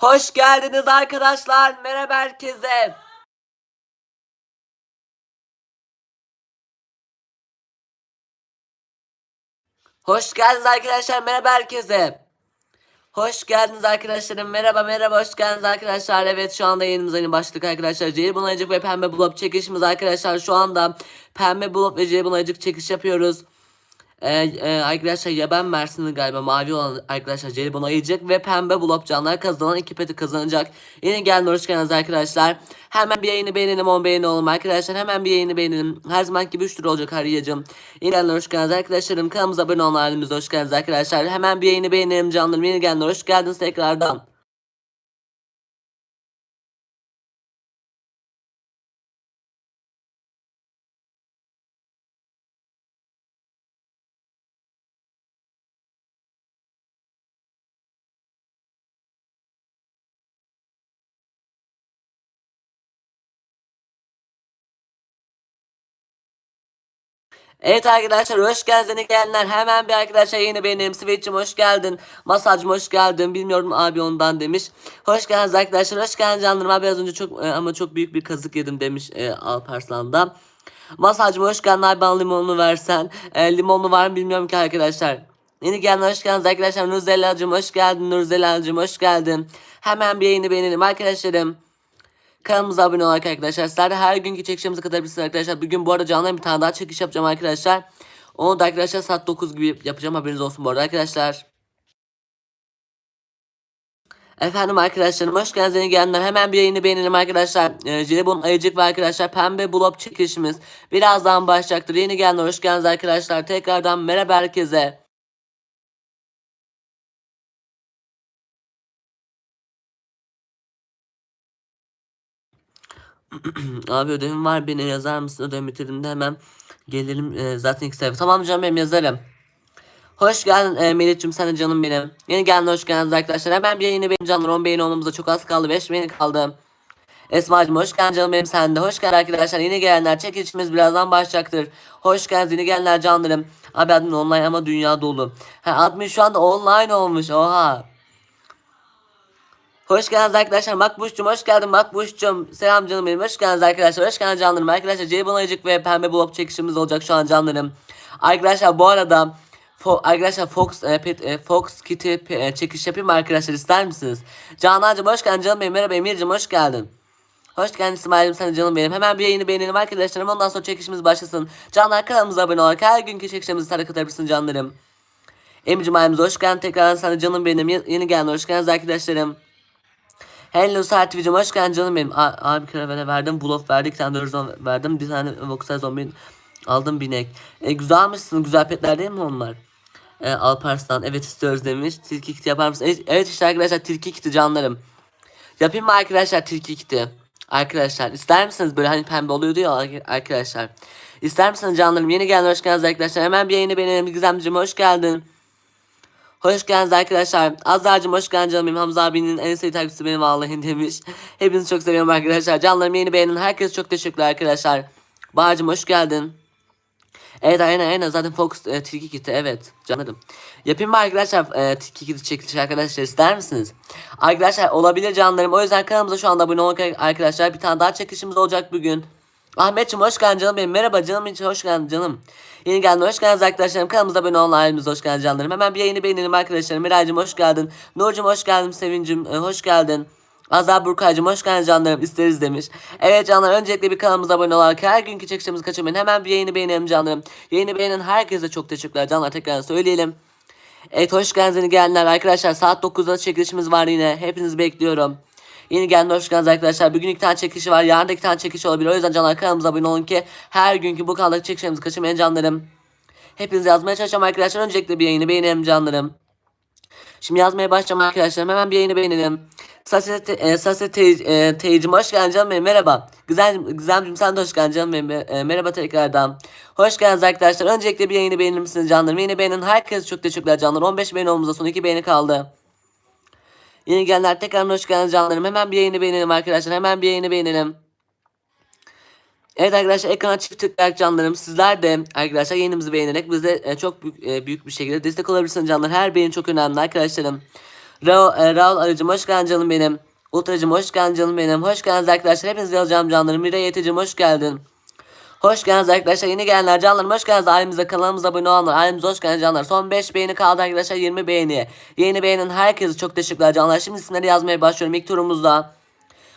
Hoş geldiniz arkadaşlar. Merhaba herkese. Hoş geldiniz arkadaşlar. Merhaba herkese. Hoş geldiniz arkadaşlarım. Merhaba merhaba hoş geldiniz arkadaşlar. Evet şu anda yayınımıza yeni başladık arkadaşlar. Jelibon Ayıcık ve Pembe Blob çekişimiz arkadaşlar. Şu anda Pembe Blob ve Jelibon Ayıcık çekiş yapıyoruz. Ee, e, arkadaşlar ya ben Mersin'in galiba mavi olan arkadaşlar Jelibon Ayıcık ve Pembe Blob canlar kazanan iki peti kazanacak. Yeni gelin hoş geldiniz arkadaşlar. Hemen bir yayını beğenelim 10 beğeni olalım arkadaşlar. Hemen bir yayını beğenelim. Her zaman gibi 3 lira olacak Hariyacım. Yeni gelenler hoş geldiniz arkadaşlarım. Kanalımıza abone halimize hoş geldiniz arkadaşlar. Hemen bir yayını beğenelim canlarım. Yeni gelenler hoş geldiniz tekrardan. Evet arkadaşlar hoş geldiniz gelenler. Hemen bir arkadaşlar yeni benim Switch'im hoş geldin. Masajcım hoş geldin. Bilmiyorum abi ondan demiş. Hoş geldiniz arkadaşlar hoş geldin canlarım. Abi az önce çok e, ama çok büyük bir kazık yedim demiş e, Alparslan'da Masajcım hoş geldin abi. Bana limonlu versen. E, limonlu var mı bilmiyorum ki arkadaşlar. Yeni gelenler hoş geldiniz arkadaşlar. Nurzela'cım hoş geldin. Nurzela'cım hoş geldin. Hemen bir yayını beğenelim arkadaşlarım Kanalımıza abone olarak arkadaşlar. Sizler de her günkü çekişimize katılabilirsiniz arkadaşlar. Bugün bu arada canlı bir tane daha çekiş yapacağım arkadaşlar. Onu da arkadaşlar saat 9 gibi yapacağım. Haberiniz olsun bu arada arkadaşlar. Efendim arkadaşlarım hoş geldiniz yeni gelenler. Hemen bir yayını beğenelim arkadaşlar. Ee, Jelibon ayıcık ve arkadaşlar pembe blok çekişimiz birazdan başlayacaktır. Yeni gelenler hoş geldiniz arkadaşlar. Tekrardan merhaba herkese. Abi ödevim var beni yazar mısın ödev bitirdiğimde hemen gelirim e, zaten ilk sayfa. Tamam canım benim yazarım. Hoş geldin e, Melih'cim sen de canım benim. Yeni geldin hoş geldiniz arkadaşlar. Hemen bir yayını benim canlar 10 beğeni olmamıza çok az kaldı 5 beğeni kaldı. Esma'cım hoş geldin canım benim sen de. Hoş geldin arkadaşlar. Yeni gelenler çekilişimiz birazdan başlayacaktır. Hoş geldiniz yeni gelenler canlarım. Abi admin online ama dünya dolu. Ha, admin şu anda online olmuş oha. Hoş geldiniz arkadaşlar. Makbuş'cum hoş geldin Makbuş'cum. Selam canım benim. Hoş geldiniz arkadaşlar. Hoş geldiniz canlarım. Arkadaşlar Ceybon Ayıcık ve Pembe Blok çekişimiz olacak şu an canlarım. Arkadaşlar bu arada Fo arkadaşlar Fox e, pet, e, Fox Kitty e, çekiş yapayım mı arkadaşlar ister misiniz? Canancım hoş geldin canım benim. Merhaba Emir'cim hoş geldin. Hoş geldin İsmail'im sen canım benim. Hemen bir yayını beğenelim arkadaşlarım. Ondan sonra çekişimiz başlasın. Canlar kanalımıza abone olarak her günkü çekişimizi takip edebilirsin canlarım. Emir'cim ailemize hoş geldin. Tekrar sen de canım benim. Yeni geldin hoş geldiniz arkadaşlarım. Hello Sertif'cim hoş geldin canım benim. A abi karavana verdim. Bluff verdik. Sen de verdim. Bir tane Voxel zombi aldım binek. E, güzelmişsin. Güzel petler değil mi onlar? E, Alparslan evet istiyoruz demiş. Tilki kiti yapar mısın? Evet, evet işte arkadaşlar tilki kiti canlarım. Yapayım mı arkadaşlar tilki kiti? Arkadaşlar ister misiniz böyle hani pembe oluyordu ya arkadaşlar. İster misiniz canlarım? Yeni gelen hoş geldiniz arkadaşlar. Hemen bir yayını beğenelim. Gizemciğim hoş geldin. Hoş geldiniz arkadaşlar. Azra'cığım hoş geldin canım benim. Hamza abinin en sevdiği takipçisi benim vallahi demiş. Hepinizi çok seviyorum arkadaşlar. Canlarım yeni beğenin. Herkese çok teşekkürler arkadaşlar. Bahar'cığım hoş geldin. Evet aynen aynen zaten Fox e, Tilki Kit'i evet canlarım. Yapayım mı arkadaşlar e, Tilki Kit'i çekiliş arkadaşlar ister misiniz? Arkadaşlar olabilir canlarım. O yüzden kanalımıza şu anda abone olun arkadaşlar. Bir tane daha çekişimiz olacak bugün. Ahmetciğim hoş geldin canım benim. Merhaba canım için hoş geldin canım. Yeni geldin hoş geldiniz arkadaşlarım. Kanalımıza abone olun halimize hoş geldin canlarım. Hemen bir yayını beğenelim arkadaşlarım. Miraycığım hoş geldin. Nurcum hoş geldin. Sevincim e, hoş geldin. Azar Burkaycığım hoş geldin canlarım isteriz demiş. Evet canlar öncelikle bir kanalımıza abone olarak her günkü çekişimizi kaçırmayın. Hemen bir yayını beğenelim canlarım. Yayını beğenen herkese çok teşekkürler canlar tekrar söyleyelim. Evet hoş geldiniz yeni gelenler arkadaşlar saat 9'da çekilişimiz var yine. Hepinizi bekliyorum. Yeni gelen hoş geldiniz arkadaşlar. Bugün iki tane çekişi var. Yarın da iki tane çekiş olabilir. O yüzden canlar kanalımıza abone olun ki her günkü bu kanaldaki çekişlerimizi kaçırmayın canlarım. Hepinizi yazmaya çalışacağım arkadaşlar. Öncelikle bir yayını beğenelim canlarım. Şimdi yazmaya başlayacağım arkadaşlar. Hemen bir yayını beğenelim. Sase, te, e, e, teyicim hoş geldin canım benim. Merhaba. Güzel, Gizemciğim sen de hoş geldin canım benim. E, merhaba tekrardan. Hoş geldiniz arkadaşlar. Öncelikle bir yayını beğenir misiniz canlarım? Yeni beğenin herkese çok teşekkürler canlar. 15 beğeni olmamıza son 2 beğeni kaldı. Yeni gelenler tekrar hoş geldiniz canlarım. Hemen bir yayını beğenelim arkadaşlar. Hemen bir yayını beğenelim. Evet arkadaşlar ekrana çift tıklayarak canlarım. Sizler de arkadaşlar yayınımızı beğenerek bize e, çok büyük, e, büyük bir şekilde destek olabilirsiniz canlar. Her beğeni çok önemli arkadaşlarım. Raul, e, Raul Arıcım hoş geldin canım benim. Ultracım hoş geldin canım benim. Hoş geldiniz arkadaşlar. Hepiniz yazacağım canlarım. Miray Yetecim hoş geldin. Hoş geldiniz arkadaşlar. Yeni gelenler canlarım hoş geldiniz. Ailemize kanalımıza abone olanlar. Ailemize hoş geldiniz canlar. Son 5 beğeni kaldı arkadaşlar. 20 beğeni. Yeni beğenin herkese çok teşekkürler canlar. Şimdi isimleri yazmaya başlıyorum ilk turumuzda.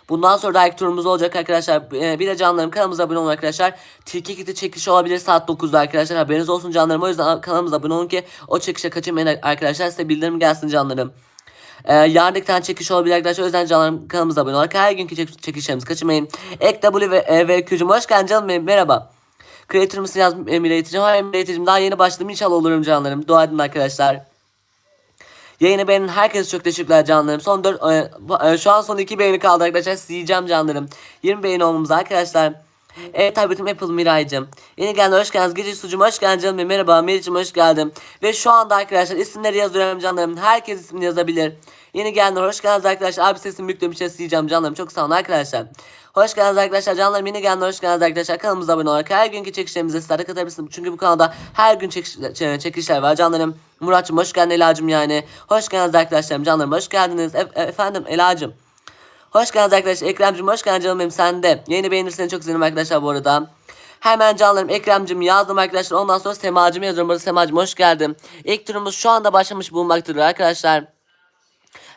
Bundan sonra da ilk turumuz olacak arkadaşlar. Ee, bir de canlarım kanalımıza abone olun arkadaşlar. Tilki kiti çekişi olabilir saat 9'da arkadaşlar. Haberiniz olsun canlarım. O yüzden kanalımıza abone olun ki o çekişe kaçırmayın arkadaşlar. Size bildirim gelsin canlarım. Ee, yarın çekiş olabilir arkadaşlar. O yüzden canlarım kanalımıza abone olun. Her günkü çek çekişlerimizi kaçırmayın. Ek W ve E ve Q'cum hoş geldin canım benim. Merhaba. Creator mısın yazmış Emre Eğiticim. Hayır Emre Eğiticim daha yeni başladım. İnşallah olurum canlarım. Dua edin arkadaşlar. Yayını beğenen herkese çok teşekkürler canlarım. Son 4 şu an son 2 beğeni kaldı arkadaşlar. Sileceğim canlarım. 20 beğeni olmamız arkadaşlar. Evet tabletim Apple Miray'cım. Yeni geldin hoş geldiniz. Gece sucum hoş geldin canım. Merhaba Meriç'im hoş geldin. Ve şu anda arkadaşlar isimleri yazıyorum canlarım. Herkes ismini yazabilir. Yeni geldin hoş geldiniz arkadaşlar. Abi sesim büyük bir şey sileceğim canlarım. Çok sağ olun arkadaşlar. Hoş geldiniz arkadaşlar. Canlarım yeni geldin hoş geldiniz arkadaşlar. Kanalımıza abone olarak her günkü çekişlerimize sizler katılabilirsiniz. Çünkü bu kanalda her gün çekiş, çekişler var canlarım. Muratçım hoş geldin Ela'cım yani. Hoş geldiniz arkadaşlarım canlarım hoş geldiniz. E- efendim Ela'cım. Hoş geldiniz arkadaşlar. Ekrem'cim hoş geldin canım benim sen de. Yeni beğenirseniz çok sevinirim arkadaşlar bu arada. Hemen canlarım Ekrem'cim yazdım arkadaşlar. Ondan sonra Semacım yazıyorum. Burada Semacım hoş geldin. İlk turumuz şu anda başlamış bulunmaktadır arkadaşlar.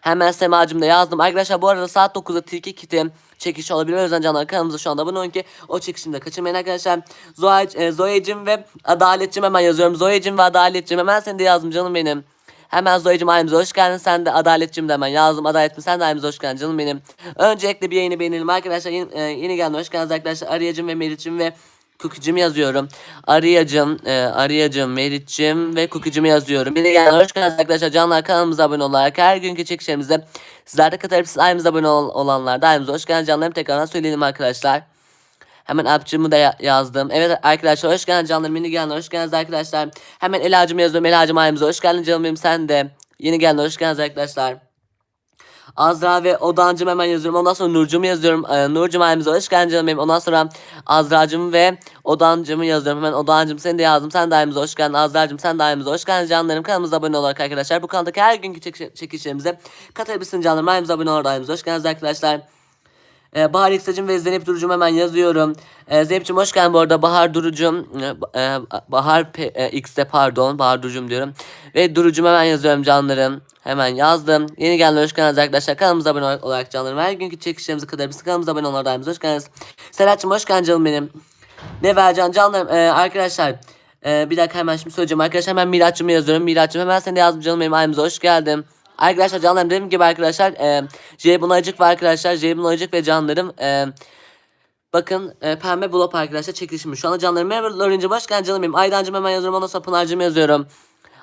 Hemen Semacım da yazdım. Arkadaşlar bu arada saat 9'da Tilki Kiti çekişi olabilir. O yüzden canlar kanalımıza şu anda abone olun ki o çekişimi de kaçırmayın arkadaşlar. Zoe, e, Zoe'cim ve Adalet'cim hemen yazıyorum. Zoe'cim ve Adalet'cim hemen seni de yazdım canım benim. Hemen Zoe'cim ailemize hoş geldin. Sen de Adalet'cim de hemen yazdım. Adalet'im sen de ailemize hoş geldin canım benim. Öncelikle bir yayını beğenelim arkadaşlar. Yeni, e, yeni geldin hoş geldiniz arkadaşlar. Ariyacım ve Meriç'im ve Cookie'cim yazıyorum. Ariyacım, e, Ariyacım, Meriç'im ve Cookie'cim yazıyorum. Yeni geldin hoş geldiniz arkadaşlar. Canlar kanalımıza abone olarak her günkü çekişlerimizde sizler de katılabilirsiniz. Ailemize abone ol olanlar da ailemize hoş geldiniz canlarım. Tekrardan söyleyelim arkadaşlar. Hemen apçımı da ya- yazdım. Evet arkadaşlar hoş geldiniz canlarım. Yeni gelenler hoş geldiniz arkadaşlar. Hemen Ela'cımı yazıyorum. Ela'cım ailemize hoş geldin canım benim sen de. Yeni gelenler hoş geldiniz arkadaşlar. Azra ve Odancım hemen yazıyorum. Ondan sonra Nurcum'u yazıyorum. Ee, Nurcum ailemize hoş geldin canım benim. Ondan sonra Azra'cım ve Odancım'ı yazıyorum. Hemen Odancım seni de yazdım. Sen de ailemize hoş geldin. Azra'cım sen de ailemize hoş geldin canlarım. Kanalımıza abone olarak arkadaşlar. Bu kanaldaki her günkü çekiş çekişlerimize katılabilirsiniz canlarım. Ailemize abone olarak ailemize hoş geldiniz arkadaşlar. Ee, Bahar İksacım ve Zeynep Durucum hemen yazıyorum. Ee, Zeynep'ciğim hoş geldin bu arada. Bahar Durucum. e, e, Bahar P, e, X'de pardon. Bahar Durucum diyorum. Ve Durucum hemen yazıyorum canlarım. Hemen yazdım. Yeni gelenler hoş geldiniz arkadaşlar. Kanalımıza abone olarak, canlarım. Her günkü çekişlerimize kadar biz kanalımıza abone olanlar daimiz hoş geldiniz. Serhat'cığım hoş geldin canım benim. Ne vereceğim canlarım. Ee, arkadaşlar. e, bir dakika hemen şimdi söyleyeceğim. Arkadaşlar hemen Miraç'ımı yazıyorum. Miraç'ım hemen sen de yazdım canım benim. Ailemize hoş geldin. Arkadaşlar canlarım dediğim gibi arkadaşlar e, J Bunaycık var arkadaşlar J Bunaycık ve canlarım e, Bakın e, pembe blok arkadaşlar çekilişmiş. Şu anda canlarım merhaba Lorin'cim hoş geldin canım benim. Aydancım hemen yazıyorum ondan sonra Pınar'cım yazıyorum.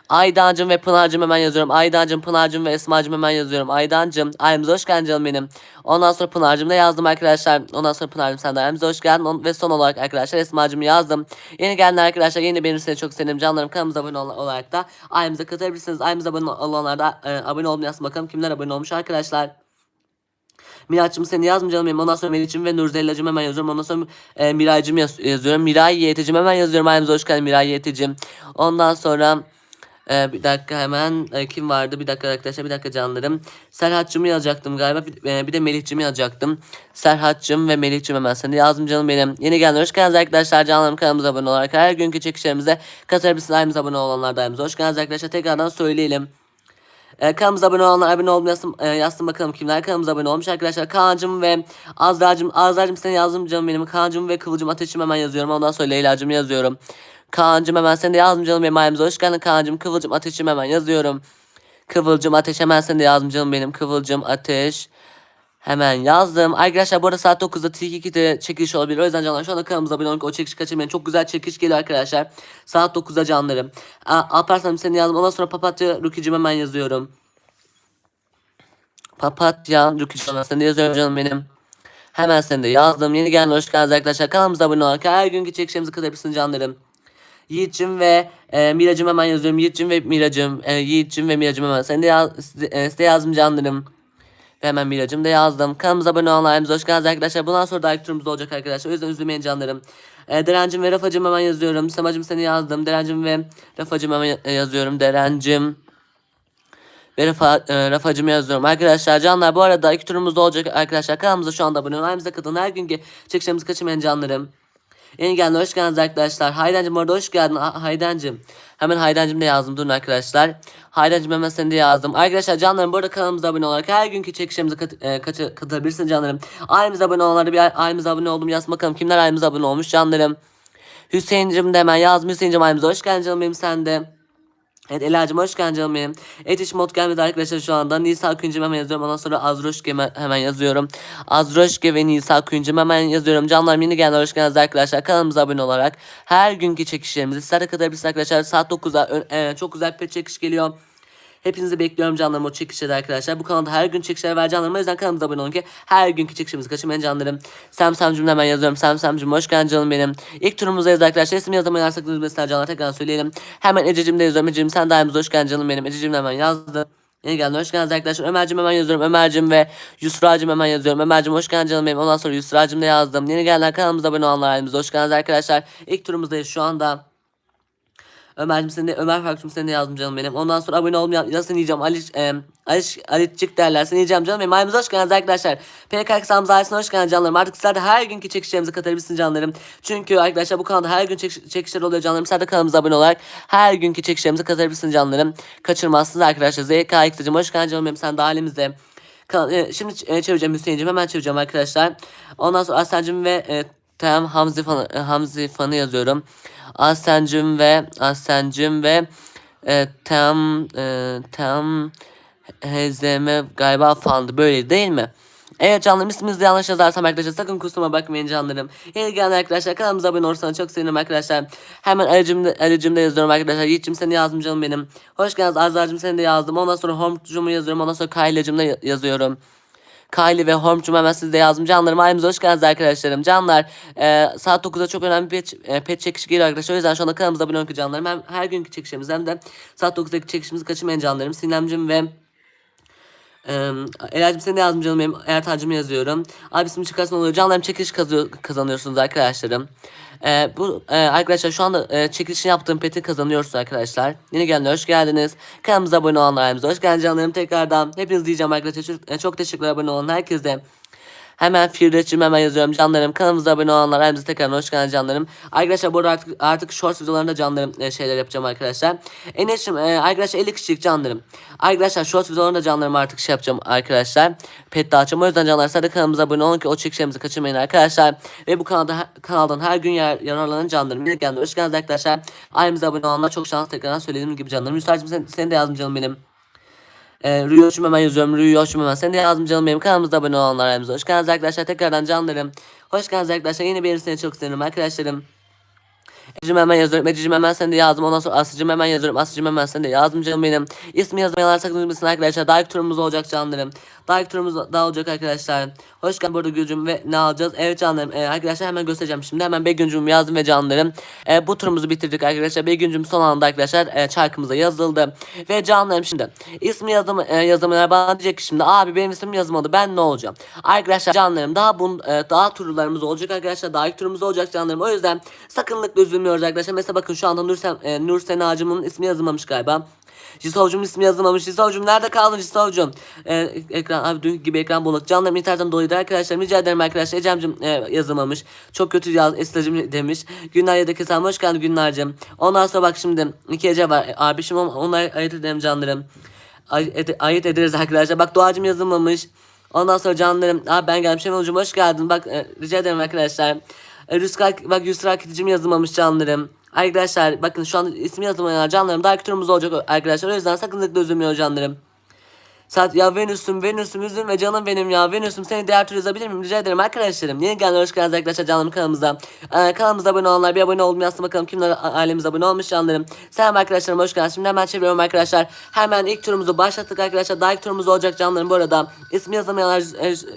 Aydancım ve Pınar'cım hemen yazıyorum. Aydancım, Pınar'cım ve Esma'cım hemen yazıyorum. Aydancım, ailemize hoş geldin canım benim. Ondan sonra Pınar'cım da yazdım arkadaşlar. Ondan sonra Pınar'cım sen de ailemize hoş geldin. Ve son olarak arkadaşlar Esma'cımı yazdım. Yeni gelenler arkadaşlar yeni beğenirseniz çok sevinirim. Canlarım kanalımıza abone ol- olarak da ailemize katılabilirsiniz. Ailemize abone olanlar da e, abone olmayı yazsın bakalım kimler abone olmuş arkadaşlar. Miraç'cığım seni yazmayacağım benim. Ondan sonra Melih'cim ve Nurzella'cığım hemen yazıyorum. Ondan sonra e, Miray'cığım yaz- yazıyorum. Miray Yiğit'cim hemen yazıyorum. Ailemize hoş geldin Miray Yiğit'cim. Ondan sonra e, bir dakika hemen e, kim vardı? Bir dakika arkadaşlar bir dakika canlarım. Serhat'cığımı yazacaktım galiba. Bir, e, bir de Melih'cimi yazacaktım. Serhat'cığım ve Melih'cim hemen seni yazdım canım benim. Yeni gelenler hoş geldiniz arkadaşlar. Canlarım kanalımıza abone olarak her günkü çekişlerimize katılabilirsiniz. Ailemize abone olanlar da hoş geldiniz arkadaşlar. Tekrardan söyleyelim. E, kanalımıza abone olanlar abone olmayı yazsın, e, yazsın bakalım kimler kanalımıza abone olmuş arkadaşlar. Kaan'cım ve Azra'cım. Azra'cım seni yazdım canım benim. Kaan'cım ve Kıvılcım Ateş'im hemen yazıyorum. Ondan sonra Leyla'cım yazıyorum. Kaan'cım hemen seni de yazdım canım benim. Ailemize hoş geldin Kaan'cım. Kıvılcım Ateş'im hemen yazıyorum. Kıvılcım Ateş hemen seni de yazdım canım benim. Kıvılcım Ateş. Hemen yazdım. Arkadaşlar bu arada saat 9'da T2'de çekiliş olabilir. O yüzden canlar şu anda kanalımıza abone olun o çekiliş kaçırmayın. Çok güzel çekiliş geliyor arkadaşlar. Saat 9'da canlarım. Alparslan'ım seni yazdım. Ondan sonra Papatya Ruki'cim hemen yazıyorum. Papatya Ruki'cim seni de yazıyorum canım benim. Hemen seni de yazdım. Yeni gelen hoş geldiniz arkadaşlar. Kanalımıza abone olarak her günkü çekişlerimizi katabilirsiniz canlarım. Yiğit'cim ve e, Miracım hemen yazıyorum. Yiğit'cim ve Miracım. E, Yiğit'cim ve Miracım hemen. Seni de yaz, e, size yazdım canlarım. Ve hemen Miracım da yazdım. Kanalımıza abone olanlarımız hoş geldiniz arkadaşlar. Bundan sonra da ilk turumuz olacak arkadaşlar. O yüzden üzülmeyin canlarım. E, Derencim ve Rafacım hemen yazıyorum. Semacım seni yazdım. Derencim ve Rafacım hemen e, yazıyorum. Derencim ve Rafa, e, Rafacımı yazıyorum. Arkadaşlar canlar bu arada iki turumuz da olacak arkadaşlar. Kanalımıza şu anda abone. Ailemize katılın. Her günkü çekişlerimizi kaçırmayın canlarım. Yeni geldin hoş geldiniz arkadaşlar. Haydancım orada hoş geldin. Ha- Haydancım. Hemen Haydancım da yazdım durun arkadaşlar. Haydancım hemen seni de yazdım. Arkadaşlar canlarım bu arada kanalımıza abone olarak her günkü çekişlerimize kat, e, katı- katılabilirsiniz canlarım. Ailemize abone olanlara bir ailemize abone oldum yazın bakalım kimler ailemize abone olmuş canlarım. Hüseyin'cim de hemen yazdım. Hüseyin'cim ailemize hoş geldin canım benim sen de. Evet Ela'cım hoş geldin canım benim. Etiş mod gelmedi arkadaşlar şu anda. Nisa Kuyuncum hemen yazıyorum. Ondan sonra Azroşke hemen, yazıyorum. Azroşke ve Nisa Kuyuncum hemen yazıyorum. Canlarım yeni gelenler hoş geldiniz arkadaşlar. Kanalımıza abone olarak her günkü çekişlerimizi sizlere katılabilirsiniz arkadaşlar. Saat 9'da ö- e, çok güzel bir çekiş geliyor. Hepinizi bekliyorum canlarım o çekişlerde arkadaşlar. Bu kanalda her gün çekişler var canlarım. O yüzden kanalımıza abone olun ki her günkü çekişimizi kaçırmayın canlarım. Sam Samcım hemen yazıyorum. Sam Samcım hoş geldin canım benim. İlk turumuzdayız arkadaşlar. İsmi yazmayı yarsaklarınız mesela canlar tekrar söyleyelim. Hemen Ececiğim de yazıyorum. Ececiğim sen daimimize hoş geldin canım benim. Ececiğim hemen yazdı. Yeni geldin hoş geldiniz arkadaşlar. Ömer'cim hemen yazıyorum. Ömer'cim ve Yusra'cım hemen yazıyorum. Ömer'cim hoş geldin canım benim. Ondan sonra Yusra'cım da yazdım. Yeni gelenler kanalımıza abone olanlar ailemize hoş geldiniz arkadaşlar. İlk turumuzdayız şu anda. Ömer'cim sen de Ömer Fark'cım sen de yazdım canım benim. Ondan sonra abone olmayan nasıl yiyeceğim Ali e, Ali Aliçik derler. Seni yiyeceğim canım benim. Ailemize hoş geldiniz arkadaşlar. PK kısamız ailesine hoş geldiniz canlarım. Artık sizler de her günkü çekişlerimizi katabilirsiniz canlarım. Çünkü arkadaşlar bu kanalda her gün çekiş, çekişler oluyor canlarım. Sizler de kanalımıza abone olarak her günkü çekişlerimizi katabilirsiniz canlarım. Kaçırmazsınız arkadaşlar. ZKX'cim hoş geldin canım benim. Sen de halimizde. E, Şimdi e, çevireceğim Hüseyin'cim. Hemen çevireceğim arkadaşlar. Ondan sonra Aslan'cım ve e, Tamam Hamzi fanı, Hamzi fanı yazıyorum. Aslencim ve Aslencim ve e, tam e, tam HZM galiba fandı böyle değil mi? Evet canlarım isminizi yanlış yazarsam arkadaşlar sakın kusuruma bakmayın canlarım. Yeni gelen arkadaşlar kanalımıza abone olursanız çok sevinirim arkadaşlar. Hemen aracımda, aracımda yazıyorum arkadaşlar. Yiğit'cim seni yazdım canım benim. Hoş geldiniz Azra'cım seni de yazdım. Ondan sonra Home'cumu yazıyorum. Ondan sonra Kayla'cım da ya- yazıyorum. Kylie ve Horm'cum hemen siz de yazdım. Canlarım ailemize hoş geldiniz arkadaşlarım. Canlar e, saat 9'da çok önemli bir e, pet çekişi geliyor arkadaşlar. O yüzden şu anda kanalımıza abone olun ki canlarım. Hem her günkü çekişimizden de saat 9'daki çekişimizi kaçırmayın canlarım. Sinemcim ve ee, seni de yazdım canım benim. Ertan'cımı yazıyorum. Abi ismi çıkarsın oluyor. Canlarım çekiliş kazanıyorsunuz arkadaşlarım. Ee, bu e, arkadaşlar şu anda e, çekilişini yaptığım peti kazanıyorsunuz arkadaşlar. Yeni gelenler hoş geldiniz. Kanalımıza abone olanlar hoş geldiniz canlarım tekrardan. Hepiniz diyeceğim arkadaşlar. Çok, e, çok teşekkürler abone olan herkese. Hemen Firdevs'cim hemen yazıyorum canlarım. Kanalımıza abone olanlar ailemize tekrar hoş geldiniz canlarım. Arkadaşlar bu arada artık, artık short videolarında canlarım e, şeyler yapacağım arkadaşlar. Enes'cim e, arkadaşlar 50 kişilik canlarım. Arkadaşlar short videolarında canlarım artık şey yapacağım arkadaşlar. Pet dağıtacağım. O yüzden canlar sadece kanalımıza abone olun ki o çekişlerimizi kaçırmayın arkadaşlar. Ve bu kanalda kanaldan her gün yer, yararlanan canlarım. Yine geldi. Hoş geldiniz arkadaşlar. Ailemize abone olanlar çok şanslı tekrardan söylediğim gibi canlarım. Müsaadeciğim sen, seni de yazdım canım benim. E, Rüyoş'um hemen yazıyorum. Rüyoş'um hemen. Sen de yazdım canım benim. Kanalımıza abone olanlar. Hoş geldiniz arkadaşlar. Tekrardan canlarım. Hoş geldiniz arkadaşlar. Yeni bir seni çok sevinirim arkadaşlarım. Ecim hemen yazıyorum. Ecim hemen sen de yazdım. Ondan sonra Aslıcım hemen yazıyorum. Aslıcım hemen sen de yazdım canım benim. İsmi yazmayanlar sakın unutmasın arkadaşlar. İlk turumuz olacak canlarım. İlk turumuz daha olacak arkadaşlar. Hoş geldin burada Gülcüm ve ne alacağız? Evet canlarım. Ee, arkadaşlar hemen göstereceğim şimdi. Hemen Begüncüm yazdım ve canlarım. Ee, bu turumuzu bitirdik arkadaşlar. Begüncüm son anda arkadaşlar e, çarkımıza yazıldı. Ve canlarım şimdi. ismi yazım, e, yazamayanlar bana diyecek ki şimdi abi benim ismim yazmadı. Ben ne olacağım? Arkadaşlar canlarım daha bun, e, daha turlarımız olacak arkadaşlar. İlk turumuz olacak canlarım. O yüzden sakınlıkla üzülmüyoruz arkadaşlar. Mesela bakın şu anda Nur, Sen, e, Nur Senacım'ın ismi yazılmamış galiba. Jisovcum ismi yazılmamış. Jisovcum nerede kaldın Jisovcum? Ee, ekran abi dün gibi ekran bulanık. Canlarım internetten dolayıdır arkadaşlar. Rica ederim arkadaşlar. Ecem'cim e, yazılmamış. Çok kötü yaz Esra'cım demiş. Günler ya da kesan hoş geldin Günler'cim. Ondan sonra bak şimdi iki Ece var. E, Abi şimdi onlar ayırt edelim canlarım. Ay, ed- ayırt ederiz arkadaşlar. Bak Doğacım yazılmamış. Ondan sonra canlarım. Abi ben geldim. Şenol'cum hoş geldin. Bak e, rica ederim arkadaşlar. E, Rüskar, bak Yusra Kiticim yazılmamış canlarım. Arkadaşlar bakın şu an ismi yazılmayan canlarım. Daha turumuz olacak arkadaşlar. O yüzden sakınlıkla üzülmüyor canlarım. Saat ya Venüs'üm Venüs'üm üzülme canım benim ya. Venüs'üm seni diğer tur yazabilir miyim? Rica ederim arkadaşlarım. Yeni gelenler hoş geldiniz arkadaşlar canlarım kanalımıza. Ee, Kanalımıza abone olanlar bir abone olmayı yazsın bakalım kimler ailemize abone olmuş canlarım. Selam arkadaşlarım hoş geldiniz. Şimdi hemen çeviriyorum arkadaşlar. Hemen ilk turumuzu başlattık arkadaşlar. Daha ilk turumuz olacak canlarım bu arada. İsmi yazamayanlar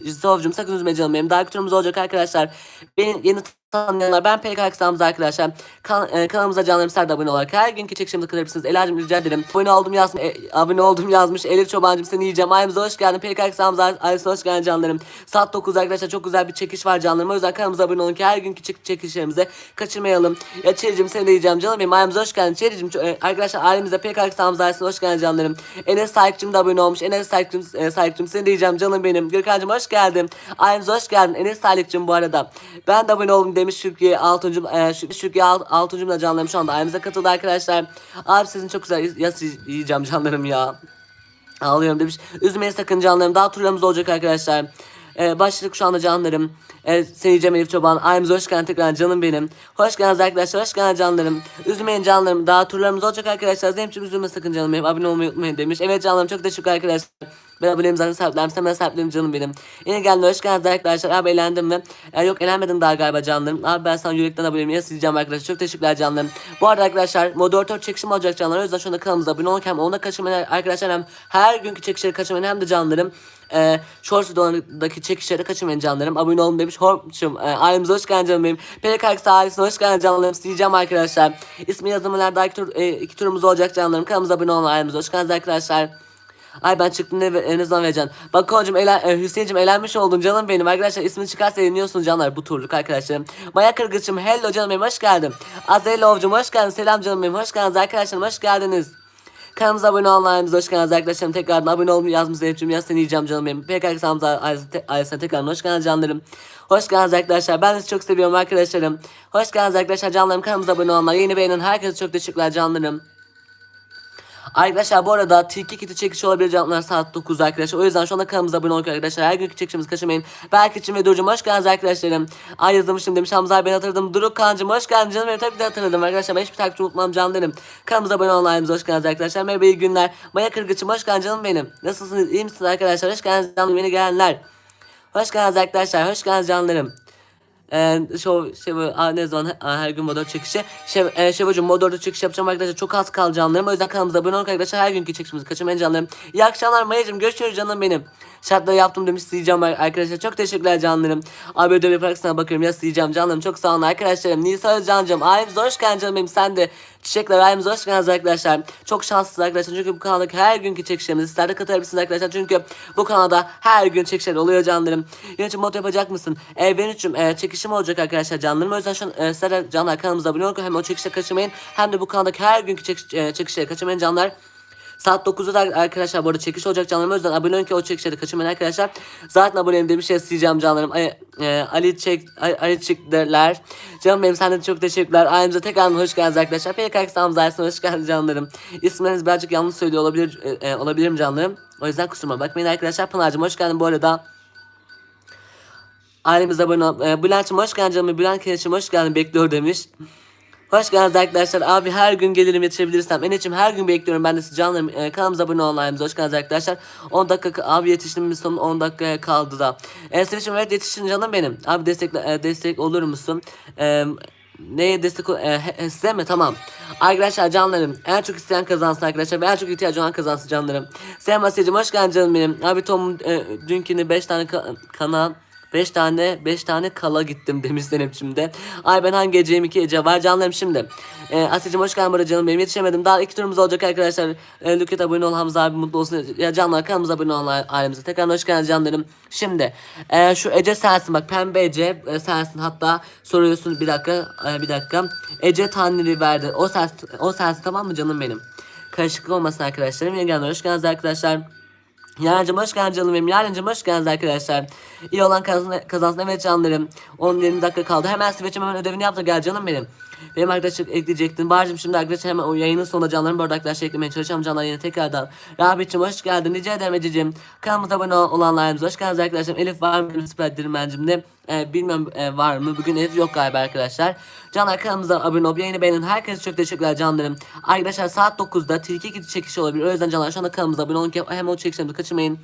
Jisovcum sakın üzme canım benim. Daha ilk turumuz olacak arkadaşlar. Benim yeni tanıyanlar ben PKK Hamza arkadaşlar. Kan, e, kanalımıza canlarım sert abone olarak her günkü çekişimizi kılabilirsiniz. Elacım rica ederim. Abone oldum yazmış. E, abone oldum yazmış. Elif Çobancım seni yiyeceğim. Ayımıza hoş geldin. PKK Hamza ailesine hoş geldin canlarım. Saat 9 arkadaşlar çok güzel bir çekiş var canlarım. O yüzden kanalımıza abone olun ki her günkü çek çekişlerimizi kaçırmayalım. Ya Çericim seni de yiyeceğim canım benim. Ayımıza hoş geldin. Çericim e, arkadaşlar ailemize PKK Hamza ailesine hoş geldin canlarım. Enes Saykçım da abone olmuş. Enes Saykçım, e, Saykçım seni de yiyeceğim canım benim. Gürkan'cım hoş geldin. Ailemize hoş geldin. Enes Saykçım bu arada. Ben de abone oldum demiş Şükrü Altıncım. E, Şükrü, Alt, Altıncım da canlarım şu anda ailemize katıldı arkadaşlar. Abi sizin çok güzel yas yiyeceğim canlarım ya. Ağlıyorum demiş. Üzmeyin sakın canlarım. Daha turlarımız olacak arkadaşlar. Ee, başladık şu anda canlarım. Ee, seni Cem Elif Çoban. Ailemize hoş geldin tekrar canım benim. Hoş geldiniz arkadaşlar. Hoş geldiniz canlarım. Üzmeyin canlarım. Daha turlarımız olacak arkadaşlar. Zeynep'ciğim üzülme sakın canım benim. Abone olmayı unutmayın demiş. Evet canlarım çok teşekkür arkadaşlar. Ben aboneyim zaten sahiplerim. Sen ben sahiplerim canım benim. Yine geldin hoş geldiniz arkadaşlar. Abi eğlendim mi? Ee, yok eğlenmedim daha galiba canlarım. Abi ben sana yürekten aboneyim. Ya sileceğim arkadaşlar. Çok teşekkürler canlarım. Bu arada arkadaşlar moderatör çekişim olacak canlar. O yüzden şu anda kanalımıza abone olun. Hem ona kaçırmayın arkadaşlar. Hem her günkü çekişleri kaçırmayın hem de canlarım. Ee, Shorts videolarındaki çekişleri kaçırmayın canlarım. Abone olun demiş. Horpçum. E, ailemize hoş geldin canım benim. PKK ailesine hoş geldin canlarım. Sileceğim arkadaşlar. İsmi yazımlar daha iki, tur, e, iki turumuz olacak canlarım. Kanalımıza abone olun ailemize. Hoş geldiniz arkadaşlar. Ay ben çıktım ne, ne zaman vereceksin? Bak hocam eğlen, e, Hüseyin'cim eğlenmiş oldun canım benim. Arkadaşlar ismini çıkarsa eğleniyorsunuz canlar bu turluk arkadaşlarım. Maya Kırgıç'ım hello canım benim hoş geldin. Azelov'cum hoş geldin. Selam canım benim hoş geldiniz arkadaşlarım hoş geldiniz. Kanalımıza abone olanlarımız hoş geldiniz arkadaşlarım. Tekrardan abone olmayı yazmış Zeynep'ciğim. Yaz seni yiyeceğim canım benim. PKK Samza ailesine tekrardan hoş geldiniz canlarım. Hoş geldiniz arkadaşlar. Ben sizi çok seviyorum arkadaşlarım. Hoş geldiniz arkadaşlar canlarım. Kanalımıza abone olanlar. Yeni beğenen herkese çok teşekkürler canlarım. Arkadaşlar bu arada Tilki Kiti çekişi olabilir canlılar saat 9 arkadaşlar. O yüzden şu anda kanalımıza abone olun arkadaşlar. Her günkü çekişimizi kaçırmayın. Belki için ve Duru'cum hoş geldiniz arkadaşlarım. Ay yazılmışım demiş Hamza abi ben hatırladım. Duru Kaan'cım hoş geldin canım benim. Tabii ki de hatırladım arkadaşlar. Ben hiçbir takipçi unutmam canlarım. Kanalımıza abone olun ailemize hoş geldiniz arkadaşlar. Merhaba iyi günler. Maya Kırgıç'ım hoş geldin canım benim. Nasılsınız iyi misiniz arkadaşlar? Hoş geldiniz canım yeni gelenler. Hoş geldiniz arkadaşlar. Hoş geldiniz canlarım. Ee, şov, şey, aa, ne zaman her gün model çekişi. Şey, e, Şevacım modelde çekiş yapacağım arkadaşlar. Çok az kaldı canlarım. O yüzden kanalımıza abone olun arkadaşlar. Her günkü çekişimizi kaçırmayın canlarım. İyi akşamlar Mayacım. Görüşürüz canım benim. Şartları yaptım demiş sileceğim arkadaşlar. Çok teşekkürler canlarım. Abi ödev yaparak sana bakıyorum ya sileceğim canlarım. Çok sağ olun arkadaşlarım. Nisa Özcan'cım. Ailemize hoş geldin canım benim. Sen de çiçekler ailemize hoş geldiniz arkadaşlar. Çok şanslısınız arkadaşlar. Çünkü bu kanaldaki her günkü çekişlerimizi sizler de katılabilirsiniz arkadaşlar. Çünkü bu kanalda her gün çekişler oluyor canlarım. Yönetim mod yapacak mısın? E, için e, çekişim olacak arkadaşlar canlarım. O yüzden şu an e, sizler de canlar kanalımıza abone olun. Hem o çekişleri kaçırmayın. Hem de bu kanaldaki her günkü çekiş, e, çekişleri kaçırmayın canlar. Saat 9'da da arkadaşlar bu arada çekiş olacak canlarım. O yüzden abone olun ki o çekişleri kaçırmayın arkadaşlar. Zaten aboneyim demiş ya isteyeceğim canlarım. Ali, e, Ali Çek Ali, Ali Çıkderler. Canım benim sen de çok teşekkürler. Ailemize tekrar hoş geldiniz arkadaşlar. PKK Samzayası'na hoş geldiniz canlarım. İsimleriniz birazcık yanlış söylüyor olabilir e, e, olabilirim canlarım. O yüzden kusuruma bakmayın arkadaşlar. Pınar'cığım hoş geldin bu arada. Ailemize abone ol. E, Bülent'cim hoş geldin canım. Bülent Kereç'im hoş geldin bekliyor demiş. Hoş geldiniz arkadaşlar. Abi her gün gelirim yetişebilirsem. Eneç'im her gün bekliyorum. Ben de sizi canlarım. E, kanalımıza abone olun. ailemize. Hoş geldiniz arkadaşlar. 10 dakika abi yetiştim. Bir son 10 dakikaya kaldı da. E, Sevinç'im evet yetiştin canım benim. Abi destek, e, destek olur musun? E, neye destek e, size mi? Tamam. Arkadaşlar canlarım. En çok isteyen kazansın arkadaşlar. En çok ihtiyacı olan kazansın canlarım. Selam Asya'cığım hoş geldin canım benim. Abi Tom e, dünkünü 5 tane ka- kanal 5 tane 5 tane kala gittim demiş Zeynep'cim de. Ay ben hangi geceyim iki gece var canlarım şimdi. Ee, Asya'cığım hoş geldin burada canım benim yetişemedim. Daha iki turumuz olacak arkadaşlar. Ee, Lüket abone ol Hamza abi mutlu olsun. Ya canlar kanalımıza abone olun ailemize. Tekrar hoş geldiniz canlarım. Şimdi e, şu Ece sensin bak pembe Ece e, sensin hatta soruyorsun bir dakika e, bir dakika. Ece Tanrı verdi. O sensin, o sensin tamam mı canım benim? Karışıklık olmasın arkadaşlarım. Yeni gelenler hoş geldiniz arkadaşlar. Yarıncım hoş geldin canım benim. Yarıncım hoş geldiniz arkadaşlar. İyi olan kazansın, kazansın evet canlarım. 10-20 dakika kaldı. Hemen Switch'im hemen ödevini yaptı gel canım benim. Benim arkadaşlar ekleyecektim. Barcım şimdi arkadaşlar hemen o yayının sonunda canlarım bu arada arkadaşlar eklemeye çalışacağım canlar yine tekrardan. Rahmetçim hoş geldin. Rica ederim Ececiğim. Kanalımıza abone olanlarımız hoş geldiniz arkadaşlar. Elif var mı? Süper Dirmencim de. Ee, bilmem e, var mı? Bugün Elif yok galiba arkadaşlar. Canlar kanalımıza abone olup yayını beğenin. Herkese çok teşekkürler canlarım. Arkadaşlar saat 9'da Tilki Kiti çekişi olabilir. O yüzden canlar şu anda kanalımıza abone olun ki hem o çekişlerimizi kaçırmayın.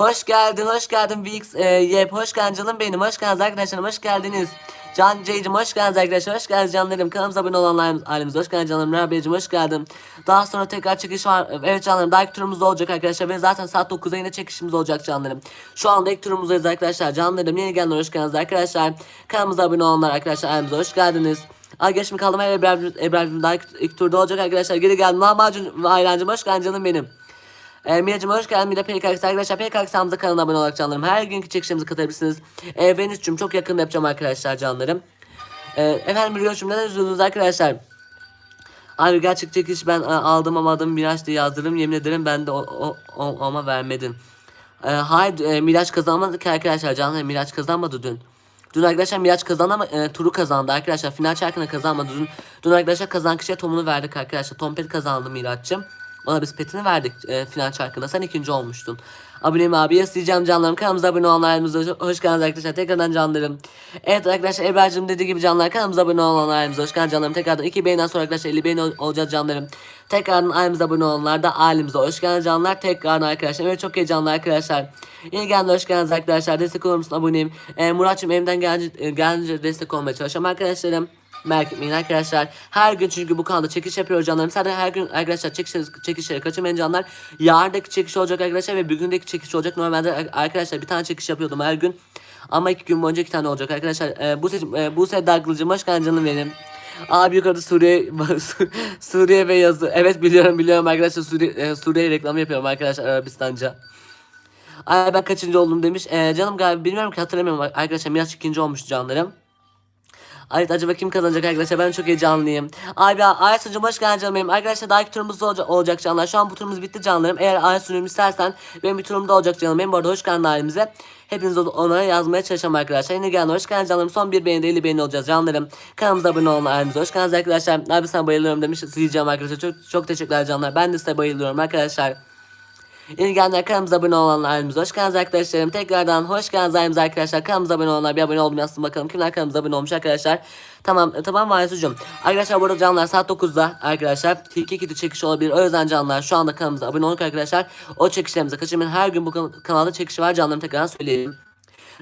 Hoş geldin, hoş geldin Vix, e, Yep, hoş geldin canım benim, hoş geldiniz arkadaşlarım, hoş geldiniz. Can C'cim hoş geldiniz arkadaşlar. Hoş geldiniz canlarım. Kanalımıza abone olan halimize hoş geldiniz canlarım. Rabia'cim hoş geldin. Daha sonra tekrar çekiş var. Evet canlarım daha ilk turumuz olacak arkadaşlar. Ve zaten saat 9'da yine çekişimiz olacak canlarım. Şu anda ilk turumuzdayız arkadaşlar. Canlarım yeni gelenler hoş geldiniz arkadaşlar. Kanalımıza abone olanlar arkadaşlar halimize hoş geldiniz. Ay geçmi kaldım. Ebrar'cım Ebrar'cım daha ilk, ilk turda olacak arkadaşlar. Geri geldim. Lahmacun Ayrancım hoş geldin canım benim. E, Miracım hoş geldin. Mira PKX arkadaşlar. PKX'ımıza kanalına abone olarak canlarım. Her günkü çekişimizi katabilirsiniz. E, Venüs'cüm çok yakında yapacağım arkadaşlar canlarım. E, efendim Miracım neden üzüldünüz arkadaşlar? Abi gerçek çekiş ben e, aldım ama adım Miraç diye yazdırdım. Yemin ederim ben de o, o, o- ama vermedin. E, hayır e, Miraç kazanmadı ki arkadaşlar canlarım. Miraç kazanmadı dün. Dün arkadaşlar Miraç kazandı ama e, turu kazandı arkadaşlar. Final çarkına kazanmadı. Dün, dün arkadaşlar kazan kişiye Tom'unu verdik arkadaşlar. Tom pet kazandı Miraç'cığım. Ona biz petini verdik e, final çarkında. Sen ikinci olmuştun. Aboneyim abi. Yaslıyacağım canlarım. Kanalımıza abone olanlarımıza hoş geldiniz arkadaşlar. Tekrardan canlarım. Evet arkadaşlar Ebrar'cığım dediği gibi canlar kanalımıza abone olanlarımıza hoş geldiniz canlarım. Tekrardan 2 beğenden sonra arkadaşlar 50 beğeni ol- olacağız canlarım. Tekrardan ailemize abone olanlar da ailemize hoş geldiniz canlar. Tekrardan arkadaşlar. Evet çok heyecanlı arkadaşlar. Yeni gelenler hoş geldiniz arkadaşlar. Destek olur musun aboneyim. E, Murat'cığım elimden gelince, e, gelince destek olmaya çalışacağım arkadaşlarım. Merak etmeyin arkadaşlar. Her gün çünkü bu kanalda çekiş yapıyoruz canlarım. Sadece her gün arkadaşlar çekiş, çekişleri kaçırmayın canlar. Yarındaki çekiş olacak arkadaşlar ve bugündeki çekiş olacak. Normalde arkadaşlar bir tane çekiş yapıyordum her gün. Ama iki gün boyunca iki tane olacak arkadaşlar. Ee, bu seçim, e, bu Darklıcım hoş geldin canım benim. Abi yukarıda Suriye Suriye ve yazı. Evet biliyorum biliyorum arkadaşlar Suriye, e, Suriye reklamı yapıyorum arkadaşlar Arabistanca. Ay ben kaçıncı oldum demiş. Ee, canım galiba bilmiyorum ki hatırlamıyorum arkadaşlar. Miraç ikinci olmuştu canlarım. Evet acaba kim kazanacak arkadaşlar ben çok heyecanlıyım. Abi Aysun'cum hoş geldin canım benim. Arkadaşlar daha iki turumuz olacak, olacak canlar. Şu an bu turumuz bitti canlarım. Eğer Aysun'um istersen benim bir turum da olacak canım. Benim bu arada hoş geldin halimize. Hepiniz onlara yazmaya çalışacağım arkadaşlar. Yine gelin hoş geldin canlarım. Son bir beğeni de 50 beğeni olacağız canlarım. Kanalımıza abone olun halimize. Hoş geldiniz arkadaşlar. Abi sen bayılıyorum demiş. Sileceğim arkadaşlar. Çok, çok teşekkürler canlar. Ben de size bayılıyorum arkadaşlar. Yeni gelenler kanalımıza abone olanlar ailemize hoş geldiniz arkadaşlarım. Tekrardan hoş geldiniz arkadaşlar. Kanalımıza abone olanlar bir abone oldum yazsın bakalım. Kimler kanalımıza abone olmuş arkadaşlar. Tamam e, tamam Maysucuğum. Arkadaşlar burada canlar saat 9'da arkadaşlar. Tilki kiti çekişi olabilir. O yüzden canlar şu anda kanalımıza abone olun arkadaşlar. O çekişlerimize kaçırmayın. Her gün bu kan- kanalda çekişi var canlarım tekrardan söyleyeyim.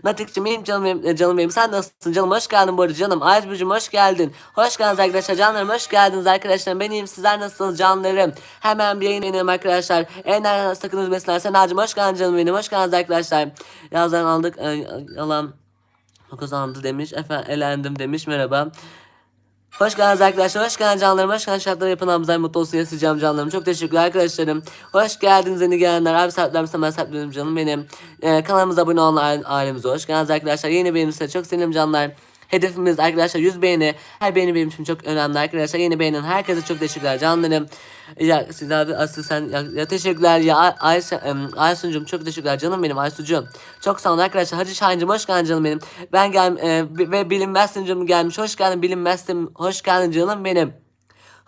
Natik'cim benim canım benim, e, canım benim. Sen nasılsın canım? Hoş geldin bu arada canım. Ayşbucuğum hoş geldin. Hoş geldiniz arkadaşlar. Canlarım hoş geldiniz arkadaşlar. Ben iyiyim. Sizler nasılsınız canlarım? Hemen bir yayın yayınlayalım arkadaşlar. Ener sakınız mesela Senacım hoş geldin canım benim. Hoş geldiniz arkadaşlar. Yazdan aldık. Yalan. Kazandı demiş. Efendim elendim demiş. Merhaba Hoş geldiniz arkadaşlar. Hoş geldiniz canlarım. Hoş geldiniz şartları yapın Hamza'yı mutlu olsun yaşayacağım canlarım. Çok teşekkürler arkadaşlarım. Hoş geldiniz yeni gelenler. Abi sahiplerimiz hemen sahiplerim canım benim. Ee, kanalımıza abone olan aile- ailemize hoş geldiniz arkadaşlar. Yeni beğenirse çok sevinirim canlar. Hedefimiz arkadaşlar 100 beğeni. Her beğeni benim için çok önemli arkadaşlar. Yeni beğenin. Herkese çok teşekkürler canlarım. Ya siz abi asıl sen ya, ya teşekkürler ya Ay, Aysun'cum çok teşekkürler canım benim Aysu'cum. Çok sağ olun arkadaşlar. Hacı Şahin'cim hoş geldin canım benim. Ben gel e, ve bilinmezsin canım gelmiş. Hoş geldin bilinmezsin. Hoş geldin canım benim.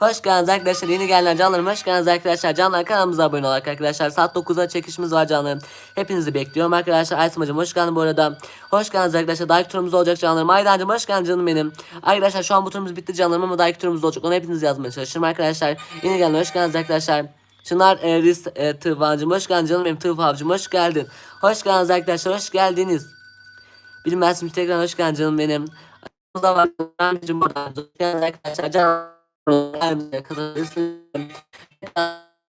Hoş geldiniz arkadaşlar. Yeni gelenler canlarım. Hoş geldiniz arkadaşlar. Canlar kanalımıza abone olarak arkadaşlar. Saat 9'da çekişimiz var canlarım. Hepinizi bekliyorum arkadaşlar. Aysmacım hoş geldin bu arada. Hoş geldiniz arkadaşlar. Daha turumuz olacak canlarım. Aydancım hoş geldin canım benim. Arkadaşlar şu an bu turumuz bitti canlarım ama daha turumuz olacak. Onu hepiniz yazmaya çalışırım arkadaşlar. Yeni gelenler hoş geldiniz arkadaşlar. Çınar e, e, Tığvancım hoş geldin canım benim Tığvavcım hoş geldin. Hoş geldiniz arkadaşlar hoş geldiniz. Bilmezsin tekrar hoş geldin canım benim. Hoş geldiniz arkadaşlar. Canım.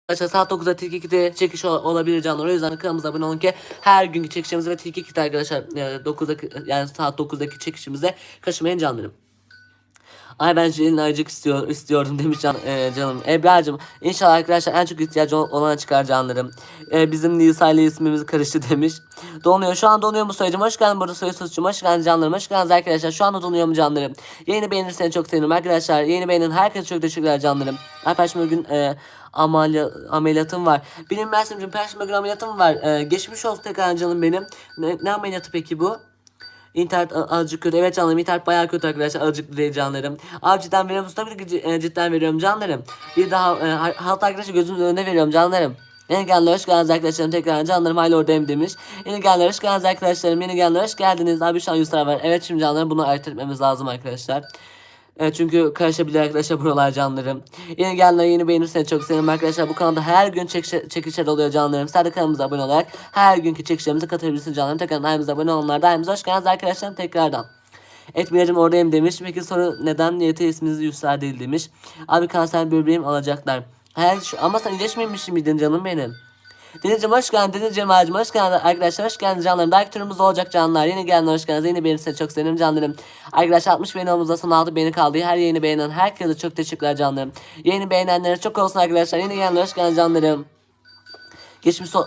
Arkadaşlar saat 9'da Tilki 2'de çekiş ol- olabilir canlar. O yüzden kanalımıza abone olun ki her günkü çekişimizi ve Tilki 2'de arkadaşlar e, 9'daki yani saat 9'daki çekişimize kaçırmayın canlarım. Ay ben Jelin ayıcık istiyor, istiyordum demiş can, e, canım. Ebrar'cığım inşallah arkadaşlar en çok ihtiyacı ol- olana çıkar canlarım. E, bizim Nisa ile ismimiz karıştı demiş. Donuyor şu an donuyor mu soyacım? Hoş geldin burada soy sosçum. Hoş geldin canlarım. Hoş geldiniz arkadaşlar. Şu anda donuyor mu canlarım? Yeni beğenirseniz çok sevinirim arkadaşlar. Yeni beğenin herkese çok teşekkürler canlarım. Ay Perşembe gün e, ameliyat, ameliyatım var. Benim Mersim'cim Perşembe gün ameliyatım var. E, geçmiş olsun tekrar canım benim. Ne, ne ameliyatı peki bu? İnternet azıcık kötü. Evet canlarım internet bayağı kötü arkadaşlar. Azıcık değil canlarım. Abi cidden veriyorum. c- e, cidden veriyorum canlarım. Bir daha e, ha- hatta arkadaşlar gözümün önüne veriyorum canlarım. Yeni gelenler hoş geldiniz arkadaşlarım tekrar canlarım hala oradayım demiş. Yeni gelenler hoş geldiniz arkadaşlarım. Yeni gelenler hoş geldiniz. Abi şu an Yusra var. Evet şimdi canlarım bunu ayırt etmemiz lazım arkadaşlar. E, çünkü karışabilir arkadaşlar buralar canlarım. Yeni gelenler yeni beğenirseniz çok sevinirim arkadaşlar. Bu kanalda her gün çekişe, çekişler oluyor canlarım. Sen de kanalımıza abone olarak her günkü çekişlerimize katılabilirsiniz canlarım. Tekrar ailemize abone olanlar da ailemize hoş geldiniz arkadaşlar tekrardan. Etmeyeceğim oradayım demiş. Peki soru neden YT isminiz Yusra değil demiş. Abi kanser böbreğim alacaklar. Şu, ama sen iyileşmemiş miydin canım benim? Denizciğim hoş geldin. Denizciğim ağacım hoş geldin. Arkadaşlar hoş geldiniz canlarım. Belki turumuz olacak canlar. Yeni gelenler hoş geldiniz. Yeni beğenirseniz çok sevinirim canlarım. Arkadaşlar 60 beğeni olmamızda son 6 beğeni kaldı. Her yayını beğenen herkese çok teşekkürler canlarım. Yeni beğenenlere çok olsun arkadaşlar. Yeni gelenler hoş geldiniz canlarım. Geçmiş, son,